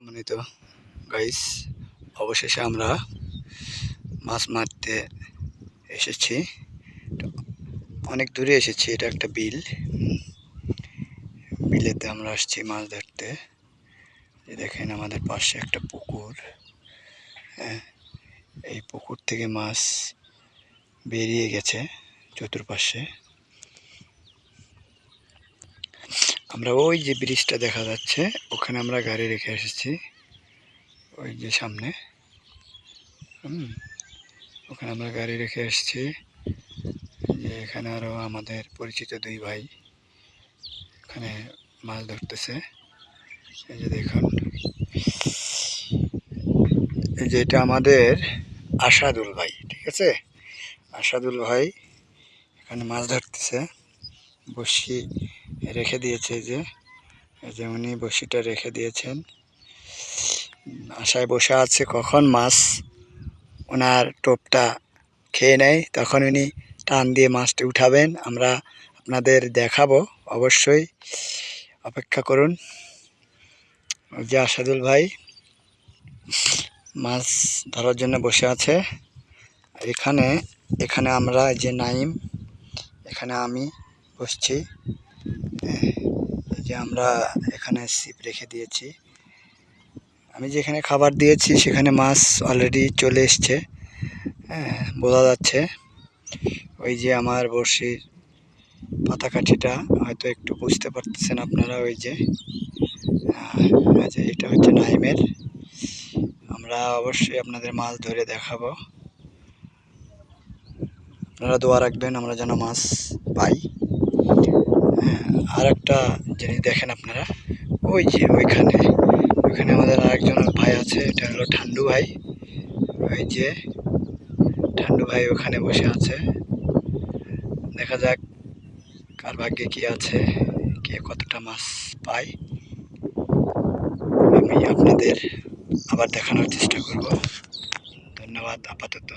সম্মানিত গাইস অবশেষে আমরা মাছ মারতে এসেছি। অনেক দূরে এসেছি, এটা একটা বিল। বিলেতে আমরা আসছি মাছ ধরতে। দেখেন আমাদের পাশে একটা পুকুর। হ্যাঁ এই পুকুর থেকে মাছ বেরিয়ে গেছে চতুর্পাশে। আমরা ওই যে ব্রিজটা দেখা যাচ্ছে, ওখানে আমরা গাড়ি রেখে এসেছি, ওই যে সামনে। হুম, ওখানে আমরা গাড়ি রেখে এসেছি। যে এখানে আরও আমাদের পরিচিত দুই ভাই এখানে মাছ ধরতেছে। এই যে দেখুন, এই যে এটা আমাদের আশাদুল ভাই, ঠিক আছে? আশাদুল ভাই এখানে মাছ ধরতেছে, বসি রেখে দিয়েছে যে, এই যে উনি বসিটা রেখে দিয়েছেন। আশায় বসে আছে কখন মাছ, ওনার টোপটা খেয়ে নেয়, তখন উনি টান দিয়ে মাছটি উঠাবেন। আমরা আপনাদের দেখাবো, অবশ্যই অপেক্ষা করুন। যে আসাদুল ভাই মাছ ধরার জন্য বসে আছে। এখানে এখানে আমরা যে নাইম, এখানে আমি বসছি। যে আমরা এখানে সিপ রেখে দিয়েছি। আমি যেখানে খাবার দিয়েছি, সেখানে মাছ অলরেডি চলে এসছে। হ্যাঁ বোঝা যাচ্ছে। ওই যে আমার বড়শির পাতাকাঠিটা হয়তো একটু বুঝতে পারতেছেন আপনারা ওই যে। যে এটা হচ্ছে নাইমের। আমরা অবশ্যই আপনাদের মাছ ধরে দেখাবো। আপনারা দোয়া রাখবেন, আমরা যেন মাছ পাই। আর একটা জিনিস দেখেন আপনারা, ওই যে ওইখানে ওইখানে আমাদের আরেকজন ভাই আছে, এটা হলো ঠান্ডু ভাই। ওই যে ঠান্ডু ভাই ওখানে বসে আছে। দেখা যাক কার ভাগ্যে কি আছে, কে কতটা মাছ পায়। আমি আপনাদের আবার দেখানোর চেষ্টা করব। ধন্যবাদ, আপাতত।